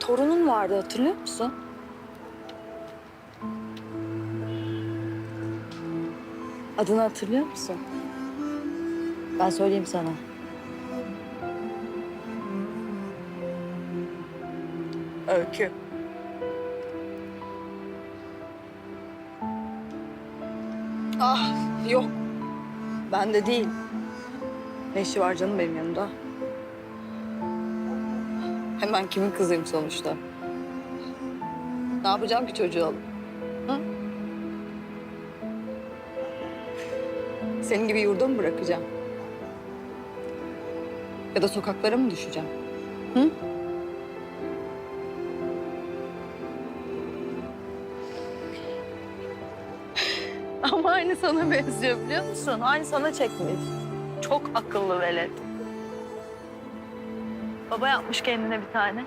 torunun vardı hatırlıyor musun? Adını hatırlıyor musun? Ben söyleyeyim sana. Öykü. Ah yok. Ben de değil. Ne işi var canım benim yanımda? Hem ben kimin kızıyım sonuçta? Ne yapacağım ki çocuğu alıp? Senin gibi yurda mı bırakacağım? Ya da sokaklara mı düşeceğim? Hı? Ama aynı sana benziyor biliyor musun? Aynı sana çekmiş. Çok akıllı velet. Baba yapmış kendine bir tane.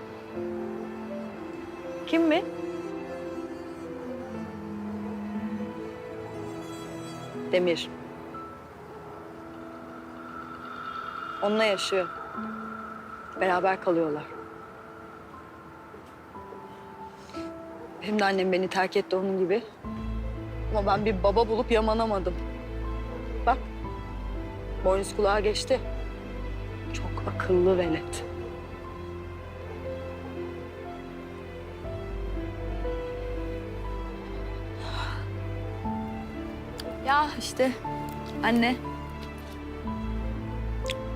Kim mi? Demir. Onunla yaşıyor. Beraber kalıyorlar. Benim de annem beni terk etti onun gibi. Ama ben bir baba bulup yamanamadım. Bak, boynuz kulağa geçti. Çok akıllı velet. Ya işte anne.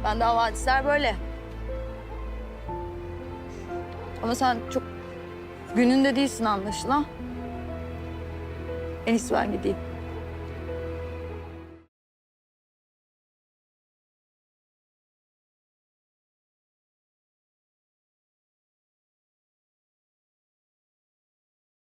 Ben de havadisler böyle. Ama sen çok gününde değilsin anlaşılan. En iyisi ben gideyim.